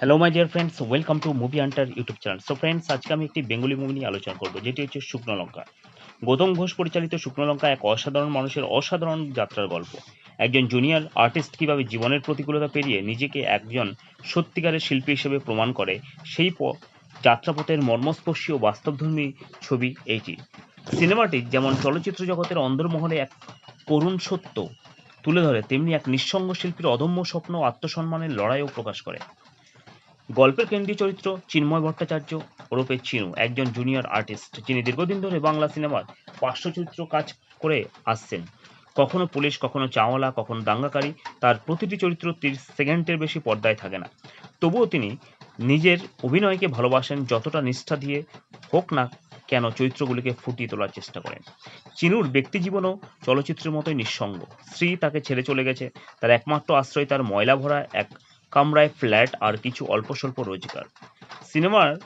Hello my dear friends welcome to movie hunter YouTube channel so friends আজকে আমি একটি Bengali movie নিয়ে আলোচনা করব, যেটি হচ্ছে শুকনো লঙ্কা। গৌতম ঘোষ পরিচালিত শুকনো লঙ্কা এক অসাধারণ মানুষের অসাধারণ যাত্রার গল্প। একজন জুনিয়র আর্টিস্ট কীভাবে জীবনের প্রতিকূলতা পেরিয়ে নিজেকে একজন সত্যিকারের শিল্পী হিসেবে প্রমাণ করে, সেই যাত্রাপথের মর্মস্পর্শী ও বাস্তবধর্মী ছবি এইটি। সিনেমাটি যেমন চলচ্চিত্র জগতের অন্দরমহলে এক করুণ সত্য তুলে ধরে, তেমনি এক নিঃসঙ্গ শিল্পীর অদম্য স্বপ্ন আত্মসম্মানের লড়াইও প্রকাশ করে। গল্পের কেন্দ্রীয় চরিত্র চিন্ময় ভট্টাচার্য, ওরফে চিনু, একজন জুনিয়র আর্টিস্ট যিনি দীর্ঘদিন ধরে বাংলা সিনেমার পার্শ্ব চরিত্র কাজ করে আসছেন। কখনো পুলিশ, কখনো চাওয়ালা কখনো দাঙ্গাকারী, তার প্রতিটি চরিত্র তিরিশ সেকেন্ডের বেশি পর্দায় থাকে না। তবুও তিনি নিজের অভিনয়কে ভালোবাসেন, যতটা নিষ্ঠা দিয়ে হোক না কেন চরিত্রগুলিকে ফুটিয়ে তোলার চেষ্টা করেন। চিনুর ব্যক্তিজীবনও চলচ্চিত্রের মতোই নিঃসঙ্গ। স্ত্রী তাকে ছেড়ে চলে গেছে, তার একমাত্র আশ্রয় তার ময়লা ভরা এক কামরায় ফ্ল্যাট আর কিছু অল্প স্বল্প রোজগার। সিনেমার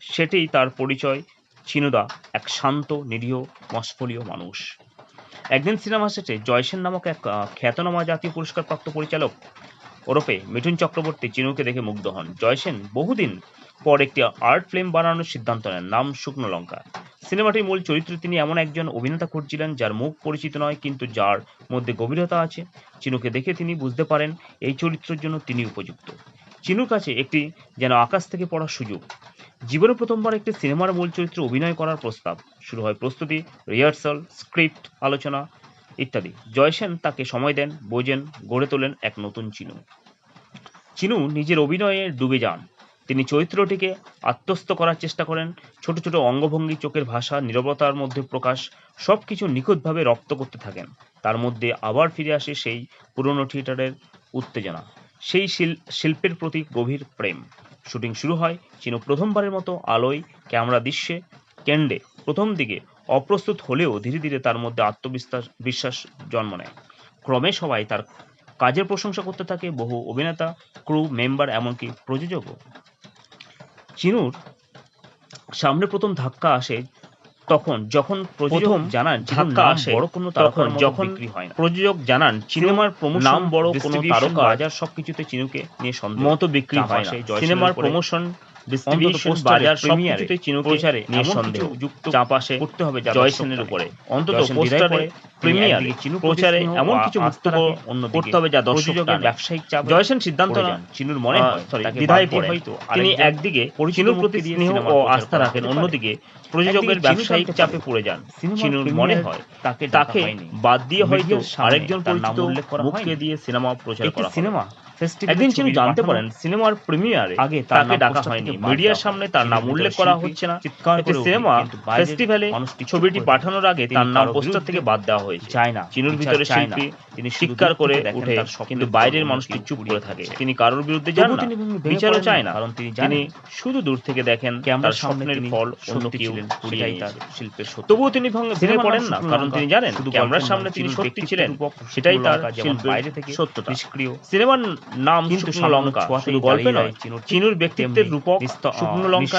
সেটেই তার পরিচয়, চিনুদা, এক শান্ত, নিরীহ মস্ফলীয় মানুষ। একদিন সিনেমা সেটে জয়সেন নামক এক খ্যাতনামা জাতীয় পুরস্কারপ্রাপ্ত পরিচালক ওরফে মিঠুন চক্রবর্তী চিনুকে দেখে মুগ্ধ হন। জয়সেন বহুদিন পর একটি আর্ট ফিল্ম বানানোর সিদ্ধান্ত নেন, নাম শুকনো লঙ্কা। সিনেমাটির মূল চরিত্রে তিনি এমন একজন অভিনেতা খুঁজছিলেন যার মুখ পরিচিত নয়, কিন্তু যার মধ্যে গভীরতা আছে। চিনুকে দেখে তিনি বুঝতে পারেন এই চরিত্রের জন্য তিনি উপযুক্ত। চিনুর কাছে একটি যেন আকাশ থেকে পড়ার সুযোগ। জীবনে প্রথমবার একটি সিনেমার মূল চরিত্রে অভিনয় করার প্রস্তাব। শুরু হয় প্রস্তুতি, রিহার্সাল, স্ক্রিপ্ট, আলোচনা ইত্যাদি। জয়সেন তাকে সময় দেন, বোঝেন, গড়ে তোলেন এক নতুন চিনু। চিনু নিজের অভিনয়ে ডুবে যান। তিনি চরিত্রটিকে আত্মস্থ করার চেষ্টা করেন। ছোট ছোট অঙ্গভঙ্গি চোখের ভাষা, নীরবতার মধ্যে প্রকাশ সব কিছু নিখুঁতভাবে রপ্ত করতে থাকেন। তার মধ্যে আবার ফিরে আসে সেই পুরনো থিয়েটারের উত্তেজনা। সেই শিল- শিল্পের প্রতি গভীর প্রেম। শুটিং শুরু হয় চিনু প্রথমবারের মতো আলোয়, ক্যামেরা দৃশ্যে কেন্ডে প্রথম দিকে অপ্রস্তুত হলেও ধীরে ধীরে তার মধ্যে আত্মবিশ্বাস বিশ্বাস জন্ম নেয়। ক্রমে সবাই তার কাজের প্রশংসা করতে থাকে। বহু অভিনেতা, ক্রু, মেম্বার, এমনকি প্রযোজকও। চিনুর সামনে প্রথম ধাক্কা আসে তখন যখন প্রযোজক জানান ধাক্কা আসে বড় কোনো তখন যখন বিক্রি হয় না। প্রযোজক জানান সিনেমার প্রমোশন নাম বড় কোনো তারকা বাজার সবকিছুতে চিনুকে নিয়ে সন্দেহ মত বিক্রি হয় না। সিনেমার প্রমোশন ডিস্ট্রিবিউশন বাজার সবকিছুতে প্রচারে নিয়ে সন্দেহ যুক্ত চাপ আসে করতে হবে উপরে। অন্তত পোস্টারে প্রিমিয়ার চিনু প্রচারে এমন কিছু অন্য করতে হবে যা দর্শকের ব্যবসায়িক চাপ সিদ্ধান্ত নেন চিনুর মনে সরি দ্বিধায় পড়ে। হয়তো তিনি একদিকে চিনুর প্রতি স্নেহ ও আস্থা রাখেন। অন্যদিকে প্রযোজকের ব্যবসায়িক চাপে পড়ে যান। চিনুর মনে হয় তাকে তাকে বাদ দিয়ে হয়তো আরেকজন পরিচিত মুখকে দিয়ে সিনেমা প্রচার করা সিনেমা একদিন চিনু জানতে পারেন সিনেমার প্রিমিয়ারে আগে তাকে ডাকা হয়নি। মিডিয়ার সামনে তার নাম উল্লেখ করা হচ্ছে না। চিৎকার করে সিনেমা ফেস্টিভ্যালে ছবিটি পাঠানোর আগে তার নাম পোস্টার থেকে বাদ দেওয়া হয়েছে। চায় না। চিনুর ভিতরে শিল্পী তিনি স্বীকার করে উঠে কিন্তু বাইরের মানুষটি চুপ করে থাকে। তিনি কারোর বিরুদ্ধে যান না। বিচারও চায় না। কারণ তিনি শুধু দূর থেকে দেখেন ক্যামেরার স্বপ্নের ফল অন্য কেউ সেটাই তার শিল্পের তবুও তিনি ভঙ্গে ভেঙে পড়েন না কারণ তিনি জানেন ক্যামেরার সামনে তিনি সত্যি ছিলেন। সেটাই তার শিল্পের বাইরে থেকে সত্যতা নিষ্ক্রিয় সিনেমার নাম কিন্তু লঙ্কা শুধু গল্পে নয় চিনুর ব্যক্তিত্বের রূপক শুকনো লঙ্কা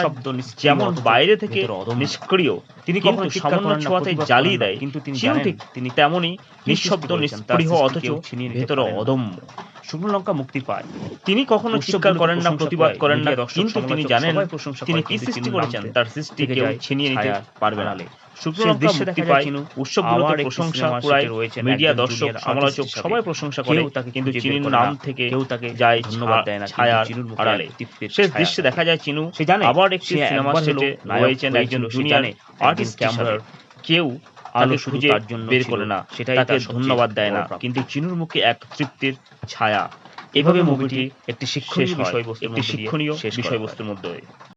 যেমন বাইরে থেকে নিষ্ক্রিয় তিনি কখনো সামান্য ছোঁয়াতে জ্বালিয়ে দেয়। কিন্তু তিনি ঠিক তিনি তেমনই নিঃশব্দ নিষ্পৃহ অথচ ভেতরে অদম্য। শুকনো লঙ্কা মুক্তি পায়। তিনি কখনো চিৎকার করেন না প্রতিবাদ করেন না। কিন্তু তিনি জানেন তিনি কি সৃষ্টি করেছেন? তার সৃষ্টি কেউ ছিনিয়ে নিতে পারবে না। শুকনো লঙ্কা মুক্তি পায়। উৎসবগুলোতে প্রশংসা কুড়ায় মিডিয়া দর্শক সমালোচক সবাই প্রশংসা করে তাকে কিন্তু চিনুর নাম থেকে কেউ তাকে যায় ধন্যবাদ দেয় না ছায়ার আড়ালে। শেষ দৃশ্যে দেখা যায় চিনু সে জানে। আবার একটি সিনেমা সেটে রয়েছেন একজন জুনিয়র আর্টিস্ট ক্যামেরার কেউ আলো খুঁজে তার জন্য বের করে না সেটাই তাকে ধন্যবাদ দেয় না। কিন্তু চিনুর মুখে এক তৃপ্তির ছায়া। এভাবে মুভিটি একটি শিক্ষণীয় বিষয়বস্তু একটি শিক্ষণীয় বিষয়বস্তুর মধ্যে।